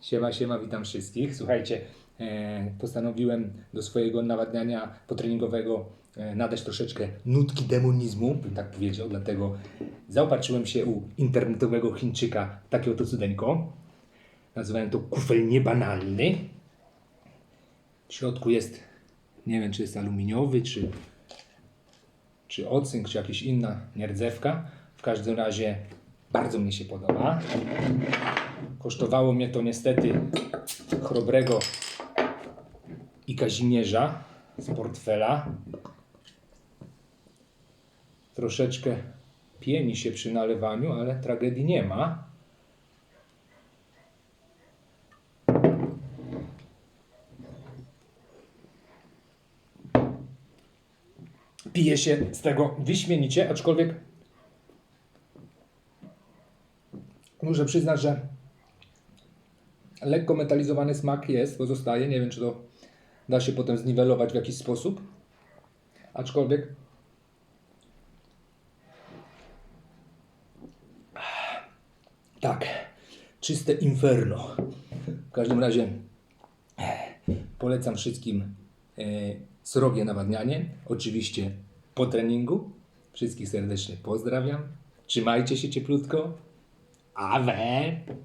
Siema, siema, witam wszystkich. Słuchajcie, e, postanowiłem do swojego nawadniania potreningowego e, nadać troszeczkę nutki demonizmu, bym tak powiedział, dlatego zaopatrzyłem się u internetowego Chińczyka w takie oto cudeńko. Nazywałem to kufel niebanalny. W środku jest, nie wiem czy jest aluminiowy, czy, czy ocynk, czy jakaś inna nierdzewka. W każdym razie bardzo mi się podoba. Kosztowało mnie to niestety chrobrego i Kazimierza z portfela. Troszeczkę pieni się przy nalewaniu, ale tragedii nie ma. Pije się z tego wyśmienicie, aczkolwiek muszę przyznać, że lekko metalizowany smak jest, pozostaje. Nie wiem, czy to da się potem zniwelować w jakiś sposób. Aczkolwiek. Tak, czyste inferno. W każdym razie polecam wszystkim e, srogie nawadnianie. Oczywiście po treningu. Wszystkich serdecznie pozdrawiam. Trzymajcie się cieplutko. Ah, velho.